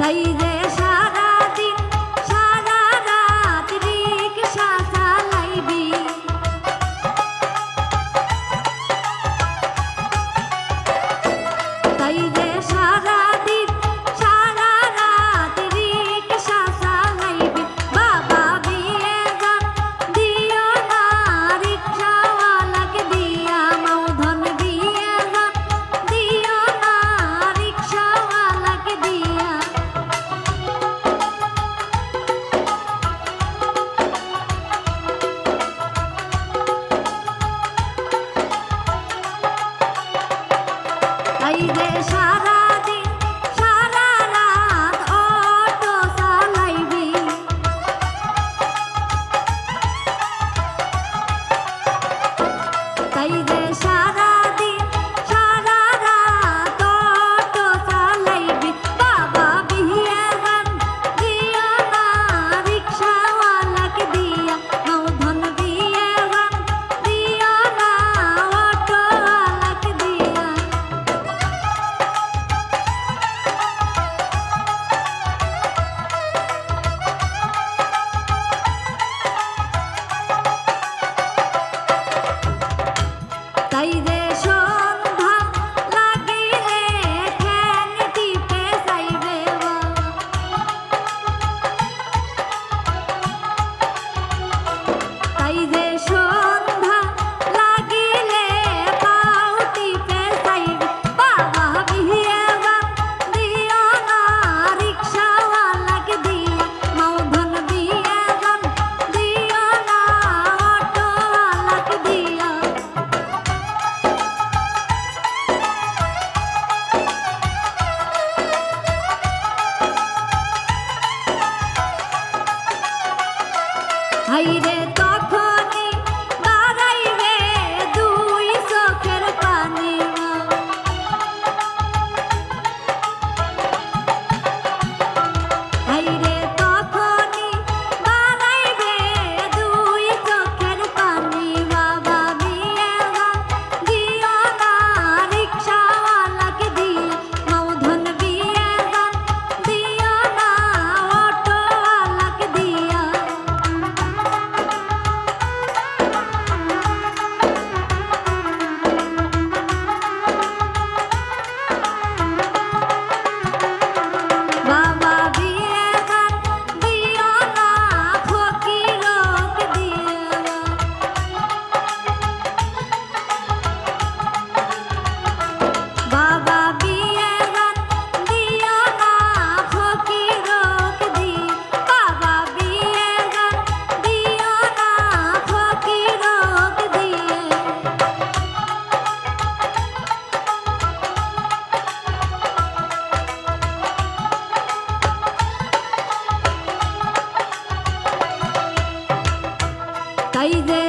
তাই যে সারা দিন সারা রাত রিক্সা চালাইবি। তাই Deixar হাইরে তো তাই যে